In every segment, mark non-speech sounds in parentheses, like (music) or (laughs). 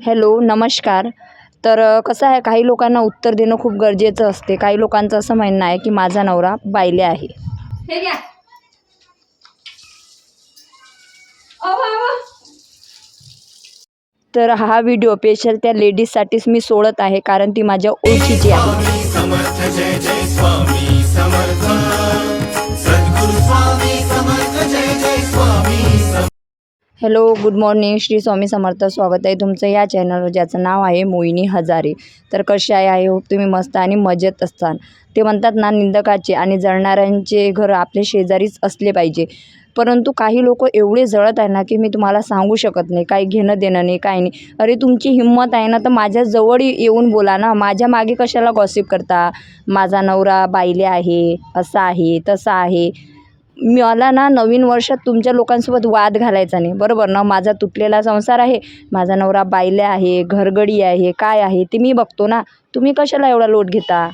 Hello नमस्कार. तर कसं आहे काही लोकांना उत्तर देणं खूप गरजेचं असते. काही लोकांचं असं म्हणणं आहे की माझा नवरा बायले आहे. हे. तर हा व्हिडिओ स्पेशल त्या लेडीजसाठीच मी सोडत आहे कारण ती माझ्या ओळखीची आहे. Hello good morning. Shri Swami Samarth स्वागत आहे तुमचं या चॅनलवर ज्याचं नाव आहे मोहिनी हजारे. तर कसे आहे? आय होप तुम्ही मस्त आणि मजेत असताल. ते म्हणतात ना निंदकाचे आणि जळणाऱ्यांचे घर आपले शेजारीच असले पाहिजे. परंतु काही लोक एवढे जळत आहे ना की मी तुम्हाला सांगू शकत नाही. काही घेणं देणं नाही काही नाही. अरे तुमची हिंमत आहे ना तर माझ्याजवळ येऊन बोला ना. माझ्या मागे कशाला गॉसिप करता? माझा नवरा बायले आहे असा आहे तसा आहे. मला ना नवीन वर्षात तुमच्या लोकांसोबत वाद घालायचा नाही. बरोबर ना? माझा तुटलेला संसार आहे माझा नवरा बायले आहे घरगडी आहे काय आहे ते मी बघतो ना. तुम्ही कशाला एवढा लोट घेता?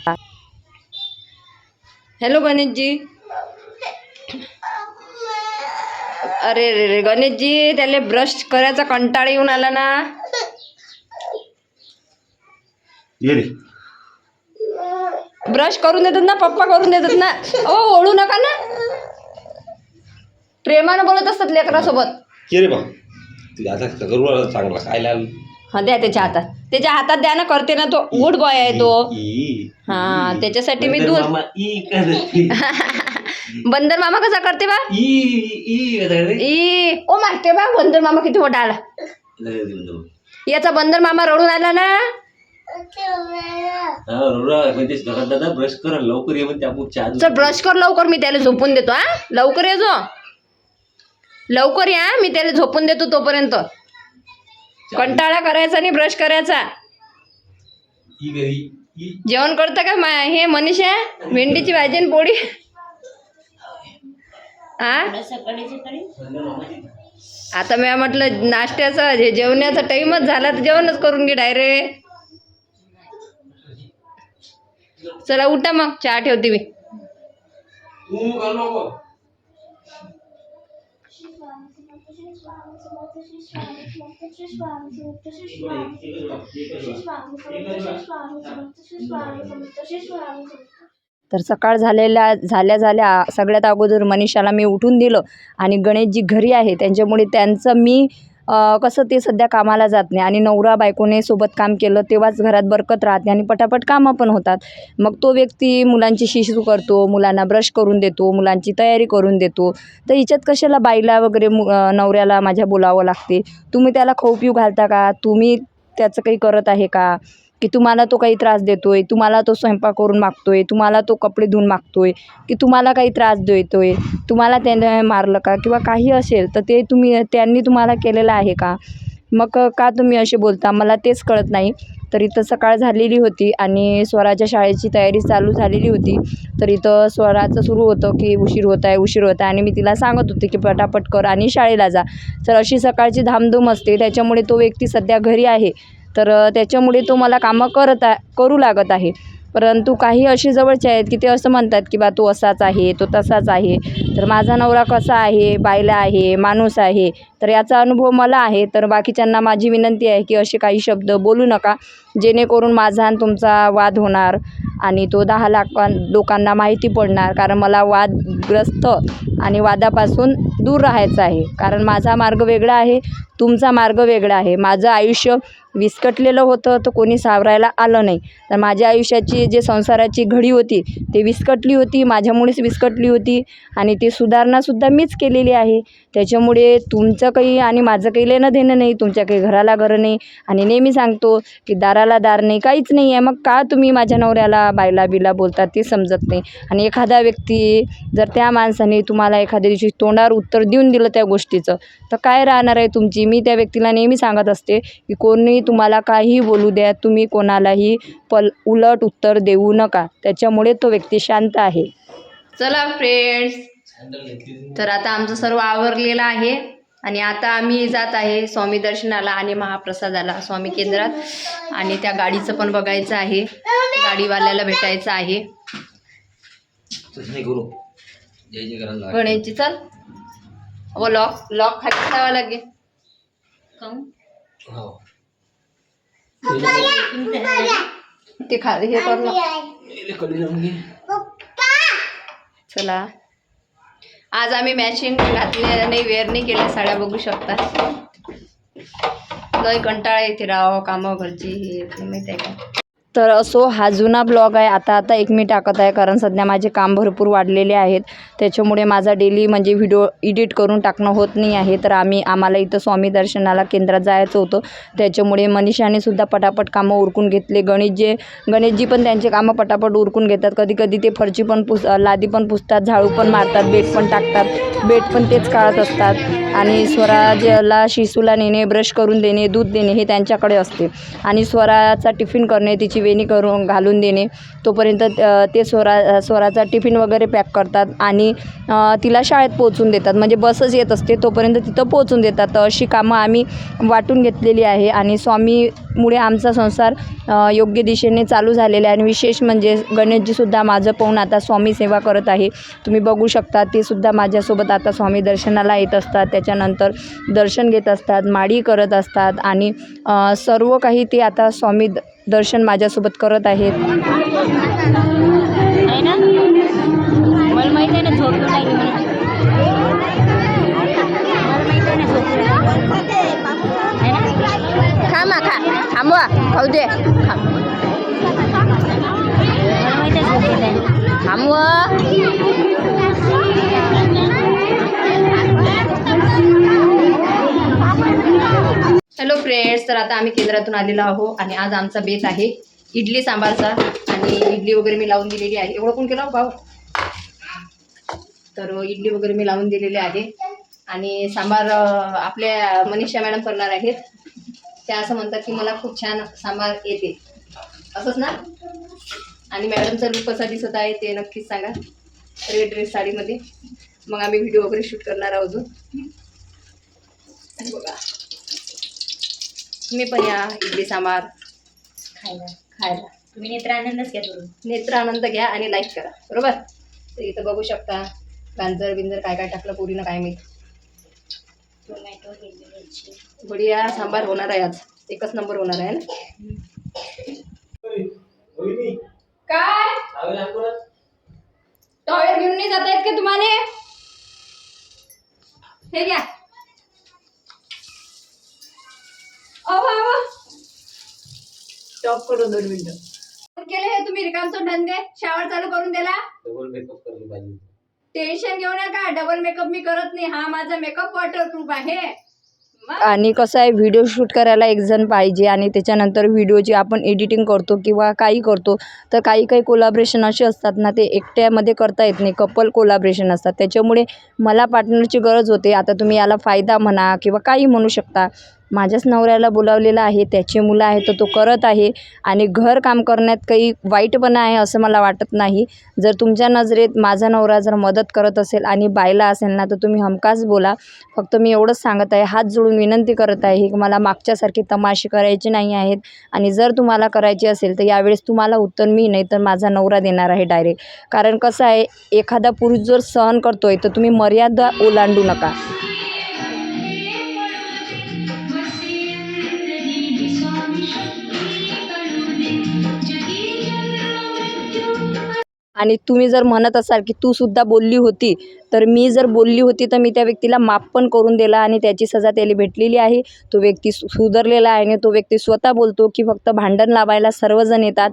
हॅलो गणेशजी. अरे रे रे गणेशजी त्याला ब्रश करायचा कंटाळा येऊन आला ना. ये रे. ब्रश करून देतात ना पप्पा करून देतात ना. ओ ओढू नका ना. प्रेमानं बोलत असतात लेकरासोबत. ये रे बा. तू आता करू चांगला काय लाल. हा द्या त्याच्या हातात. त्याच्या हातात द्या ना करते ना तो. गुड बॉय आहे तो. ई हा त्याच्यासाठी मी नंतर दूध मामा ई करते. (laughs) बंदर मामा कसा करते बा? ई ई करते ई. ओ मारते बा बंदर मामा किती मोठा आला. याचा बंदर मामा रडून आला ना. म्हणजे दादा ब्रश कर लवकर ये म्हणजे आपण चहा चल ब्रश कर लवकर मी त्याला झोपून देतो हा. लवकर ये जो. लवकर या मी त्याला झोपून देतो तोपर्यंत. कंटाळा करायचा आणि ब्रश करायचा. जेवण करतं का मा हे मनीषा भेंडीची भाजी आणि पोळी? आ? आता मी म्हटलं नाश्त्याचा जे जेवण्याचा टाईमच झाला तर जेवणच करून घे डायरेक्ट चला उठा मग. चहा ठेवते मी. तर सकाळ झालेल्या झाल्या झाल्या सगळ्यात अगोदर मनीषाला मी उठून दिलं आणि गणेशजी घरी आहे. त्यांच्यामुळे त्यांचं मी कसं ते सध्या कामाला जात नाही आणि नवरा बायकोने सोबत काम केलं तेव्हाच घरात बरकत राहते आणि पटापट कामं पण होतात. मग तो व्यक्ती मुलांची शिशू करतो मुलांना ब्रश करून देतो मुलांची तयारी करून देतो. तर हिच्यात कशाला बाईला वगैरे मु नवऱ्याला माझ्या बोलावं लागते? तुम्ही त्याला खाऊ पिऊ घालता का? तुम्ही त्याचं काही करत आहे का? की तुम्हाला तो काही त्रास देतो आहे तुम्हाला तो स्वयंपाक करून मागतो आहे तुम्हाला तो कपडे धुवून आहे की तुम्हाला काही त्रास देतो आहे तुम्हाला त्याने मारलं का किंवा काही असेल तर ते तुम्ही त्यांनी तुम्हाला केलेलं आहे का? मग का तुम्ही असे बोलता? मला तेच कळत नाही. तर इथं सकाळ झालेली होती आणि स्वराच्या शाळेची तयारी चालू झालेली होती. तर इथं स्वराचं सुरू होतं की उशीर होत आहे उशीर होत आहे आणि मी तिला सांगत होते की पटापट कर आणि शाळेला जा. तर अशी सकाळची धामधूम असते. त्याच्यामुळे तो व्यक्ती सध्या घरी आहे. तर त्याच्यामुळे तो मला कामं करत आहे करू लागत आहे. परंतु काही असे जवळचे आहेत की ते असं म्हणतात की बा तो असाच आहे तो तसाच आहे. तर माझा नवरा कसा आहे बायला आहे माणूस आहे तर याचा अनुभव मला आहे. तर बाकीच्यांना माझी विनंती आहे की असे काही शब्द बोलू नका. जेणेकरून माझा आणि तुमचा वाद होणार आणि तो दहा लाख लोकांना माहिती पडणार. कारण मला वादग्रस्त आणि वादापासून दूर राहायचं आहे. कारण माझा मार्ग वेगळा आहे तुमचा मार्ग वेगळा आहे. माझं आयुष्य विस्कटलेलं होतं तर कोणी सावरायला आलं नाही. तर माझ्या आयुष्याची जे संसाराची घडी होती ती विस्कटली होती माझ्यामुळेच विस्कटली होती. आणि ती सुधारणासुद्धा मीच केलेली आहे. त्याच्यामुळे तुमचं काही आणि माझं काही लेणं देणं नाही तुमच्या काही घराला घरं नाही. आणि नेहमी सांगतो की दाराला दार नाही काहीच नाही आहे. मग का तुम्ही माझ्या नवऱ्याला बायला बिला बोलतात ते समजत नाही. आणि एखादा व्यक्ती जर त्या माणसाने तुम्हाला एखाद्या दिवशी तोंडावर उत्तर देऊन दिलं त्या गोष्टीचं. तर काय राहणार आहे तुमची? मी त्या व्यक्तीला नेहमी सांगत असते की कोणी तुम्हाला काही बोलू द्या तुम्ही कोणालाही पल उलट उत्तर देऊ नका. त्याच्यामुळे तो व्यक्ती शांत आहे. चला फ्रेंड्स तर आता आमचं सर्व आवरलेलं आहे आणि आता आम्ही जात आहे स्वामी दर्शनाला आणि महाप्रसादाला स्वामी केंद्रात. आणि त्या गाडीचं पण बघायचं आहे. गाडीवाल्याला भेटायचं आहे. गणेशची चल. व लॉक लॉक खाली ठेवावं लागेल? हो. ते खा हे कर चला. आज आम्ही मॅचिंग घातले नाही वेअर नाही केल्या साड्या बघू शकता. लय कंटाळा येते राव कामं घरची हे माहिती आहे का? तर असो हा जुना ब्लॉग आहे. आता आता एक मी टाकत आहे कारण सध्या माझे काम भरपूर वाढलेले आहेत. त्याच्यामुळे माझा डेली म्हणजे व्हिडिओ एडिट करून टाकणं होत नाही आहे. तर आम्ही आम्हाला इथं स्वामी दर्शनाला केंद्रात जायचं होतं. त्याच्यामुळे मनीषाने सुद्धा पटापट कामं उरकून घेतले. गणेश जे गणेशजी पण त्यांचे कामं पटापट उरकून घेतात. कधी कधी ते फरची पण पुस लादी पण पुसतात झाडू पण मारतात बेट पण टाकतात. बेट पण तेच काढत असतात. आणि स्वराजला शिसूला नेणे ब्रश करून देणे दूध देणे हे त्यांच्याकडे असते. आणि स्वराचा टिफिन करणे तिची वेणी करून घालून देणे. तोपर्यंत ते स्वरा स्वराचा टिफिन वगैरे पॅक करतात आणि तिला शाळेत पोहोचून देतात. म्हणजे बसच येत असते. तोपर्यंत तिथं पोहोचून देतात. तर अशी कामं आम्ही वाटून घेतलेली आहे आणि स्वामीमुळे आमचा संसार योग्य दिशेने चालू झालेला आहे आणि विशेष म्हणजे गणेशजीसुद्धा माझं पाहून आता स्वामी सेवा करत आहे. तुम्ही बघू शकता ते सुद्धा माझ्यासोबत आता स्वामी दर्शनाला येत असतात. त्याच्यानंतर दर्शन घेत असतात माडी करत असतात आणि सर्व काही ते आता स्वामी द- दर्शन माझ्यासोबत करत आहेत. आहे ना? मला माहीत आहे ना फ्रेंड्स तर आता आम्ही केंद्रातून आलेलो आहो आणि आज आमचा बेत आहे. इडली सांबारचा आणि इडली वगैरे मी लावून दिलेली आहे. एवढं कोण केलं हो भाऊ? तर इडली वगैरे मी लावून दिलेली आहे. आणि सांबार आपल्या मनीषा मॅडम करणार आहेत. त्या असं म्हणतात की मला खूप छान सांबार येते. असंच ना? आणि मॅडमचा लुक कसा दिसत आहे ते नक्कीच सांगा. रेड ड्रेस साडीमध्ये. मग आम्ही व्हिडिओ वगैरे शूट करणार आहोत बघा. तुम्ही पण या इडली सांबार. खायला खायला. तुम्ही नेत्र आनंदच घ्या करून. नेत्र आनंद घ्या आणि लाईक करा बरोबर? तर इथं बघू शकता गांजर बिंजर काय काय टाकलं पोरीनं काय माहीत टोमॅटो हिरवी मिरची. बढिया सांबार होणार आहे आज. एकच नंबर होणार आहे ना? काय? टॉवेल घेऊन नाही जाता येत का तुम्हाला? हे घ्या. स्टॉप करून दोन मिनिटं. केले हे तुम्ही? शावर चालू करून दिला? डबल मेकअप करायला पाहिजे टेन्शन घेऊ नका. डबल मेकअप मी करत नाही. हा माझा मेकअप वॉटरप्रूफ आहे. आणि कसं आहे व्हिडिओ शूट करायला एक जण पाहिजे आणि त्याच्यानंतर व्हिडिओची आपण एडिटिंग करतो किंवा काही करतो तर काही काही कोलाब्रेशन असे असतात ना ते एकट्यामध्ये करता येत नाही. कपल कोलाब्रेशन असतात. त्याच्यामुळे मला पार्टनरची गरज होते. आता तुम्ही याला फायदा म्हणा किंवा काही म्हणू शकता. माझ्याच नवऱ्याला बोलावलेलं आहे त्याची मुलं आहे तर तो करत आहे आणि घर काम करण्यात काही वाईटपणा आहे असं मला वाटत नाही. जर तुमच्या नजरेत माझा नवरा जर मदत करत असेल आणि बायला असेल ना तर तुम्ही हमखास बोला. फक्त मी एवढंच सांगत आहे हात जोडून विनंती करत आहे की मला मागच्यासारखे तमाशे करायचे नाही आहेत आणि जर तुम्हाला करायची असेल तर यावेळेस तुम्हाला उत्तर मी नाही तर माझा नवरा देणार आहे डायरेक्ट कारण कसं आहे एखादा पुरुष जर सहन करतो आहे तर तुम्ही मर्यादा ओलांडू नका. आणि तुम्ही जर म्हणत असाल की तू सुद्धा बोलली होती तर मी जर बोलली होती तर मी त्या व्यक्तीला माफ पण करून दिला आणि त्याची सजा त्याला भेटलेली आहे. तो व्यक्ती सु सुधारलेला आहे आणि तो व्यक्ती स्वतः बोलतो की फक्त भांडण लावायला सर्वजण येतात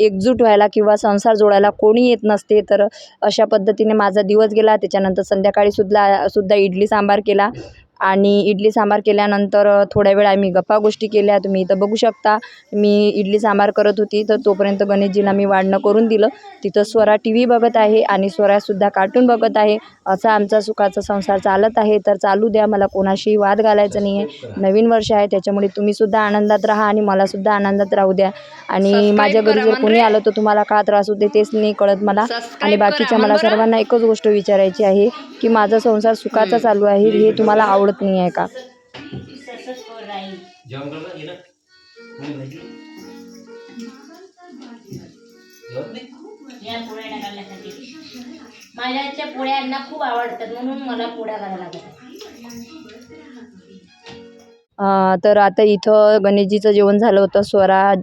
एकजूट व्हायला किंवा संसार जोडायला कोणी येत नसते. तर अशा पद्धतीने माझा दिवस गेला. त्याच्यानंतर संध्याकाळी सुद्धा सुद्धा इडली सांबार केला. आणि इडली सांबार केल्यानंतर थोड्या वेळ आम्ही गप्पा गोष्टी केल्या. तुम्ही इथं बघू शकता. मी इडली सांबार करत होती तर तोपर्यंत गणेशजीला मी वाढणं करून दिलं. तिथं स्वरा टी व्ही बघत आहे आणि स्वरासुद्धा कार्टून बघत आहे. असा आमचा सुखाचा संसार चालत आहे. तर चालू द्या मला कोणाशीही वाद घालायचा नाही आहे नवीन वर्ष आहे त्याच्यामुळे तुम्हीसुद्धा आनंदात राहा आणि मलासुद्धा आनंदात राहू द्या. आणि माझ्या घरी जर कोणी आलं तर तुम्हाला का त्रास होते तेच नाही कळत मला. आणि बाकीच्या मला सर्वांना एकच गोष्ट विचारायची आहे की माझा संसार सुखाचा चालू आहे हे तुम्हाला आवडत नाही आहे का? सक्सेसफुल राहील जेवण करता ये ना मुली माहिती जेवत नाही या पोळ्या टाकण्यासाठी माझ्या आजच्या पोळ्या यांना खूप आवडतात म्हणून मला पोळ्या करायला लागतात. तर आता इथं गणेशजीचं जेवण झालं होतं स्वराज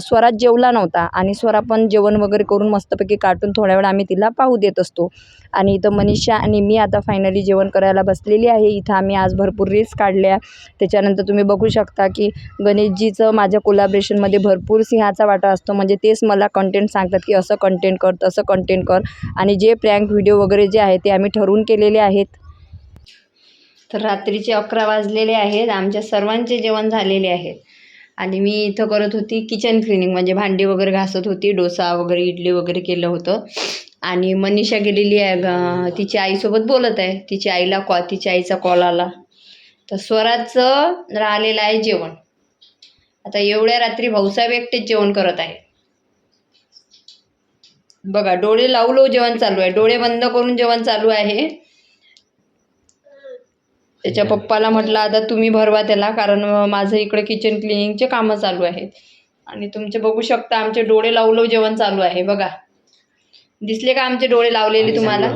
स्वराज जेवला नव्हता आणि स्वरा पण जेवण वगैरे करून मस्तपैकी काटून थोड्या वेळ आम्ही तिला पाहू देत असतो. आणि इथं मनीषा आणि मी आता फायनली जेवण करायला बसलेली आहे. इथं आम्ही आज भरपूर रील्स काढल्या. त्याच्यानंतर तुम्ही बघू शकता की गणेशजीचं माझ्या कोलाब्रेशनमध्ये भरपूर सिंहाचा वाटा असतो. म्हणजे तेच मला कंटेंट सांगतात की असं कंटेंट कर तसं कंटेंट कर. आणि जे प्रँक व्हिडिओ वगैरे जे आहे ते आम्ही ठरवून केलेले आहेत. तर रात्रीचे अकरा वाजलेले आहेत. आमच्या सर्वांचे जेवण झालेले आहेत. आणि मी इथं करत होती किचन क्लिनिंग म्हणजे भांडी वगैरे घासत होती डोसा वगैरे इडली वगैरे केलं होतं. आणि मनीषा गेलेली आहे ग- तिच्या आईसोबत बोलत आहे. तिच्या आईला कॉ तिच्या आईचा कॉल आला. तर स्वराचं राहिलेलं आहे जेवण. आता एवढ्या रात्री भाऊसाहेब एकटेच जेवण करत आहे. बघा डोळे लावू लावू जेवण चालू आहे. डोळे बंद करून जेवण चालू आहे. त्याच्या पप्पाला म्हटलं आता तुम्ही भरवा त्याला कारण माझं इकडे किचन क्लिनिंगचे कामं चालू आहेत. आणि तुमचे बघू शकता आमचे डोळे लावू लावू जेवण चालू आहे बघा. दिसले का आमचे डोळे लावलेले तुम्हाला?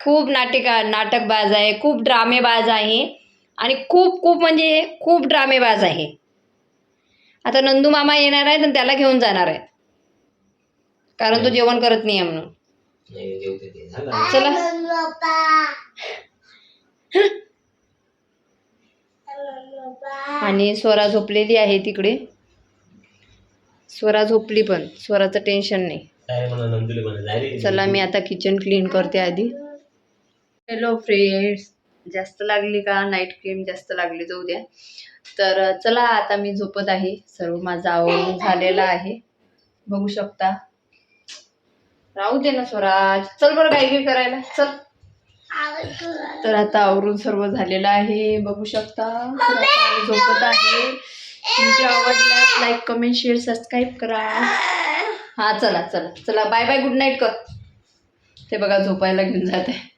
खूप नाटिका नाटकबाज आहे खूप ड्रामेबाज आहे. आणि खूप खूप म्हणजे खूप ड्रामेबाज आहे. आता नंदू मामा येणार आहेत आणि त्याला घेऊन जाणार आहेत. कारण तो जेवण करत नाही आहे म्हणून. नाही जेवते ते. झालं. चला. आणि स्वरा झोपलेली आहे तिकडे. स्वरा झोपली पण. स्वराचं टेन्शन नाही. चला मी आता किचन क्लीन करते आधी. हॅलो फ्रेंड्स जास्त लागली का? नाईट क्रीम जास्त लागली जाऊ द्या. तर चला आता मी झोपत आहे. सर्व माझं आवरून झालेलं आहे. बघू शकता. राहू दे ना स्वराज. चल बरं काय काय करायला. चल. तर आता आवरून सर्व झालेलं आहे. बघू शकता. झोपत आहे. तुमच्या आवडल्यास लाईक कमेंट शेअर सबस्क्राईब करा. हा चला चला. चला बाय बाय गुड नाईट कर. ते बघा झोपायला घेऊन जात. आहे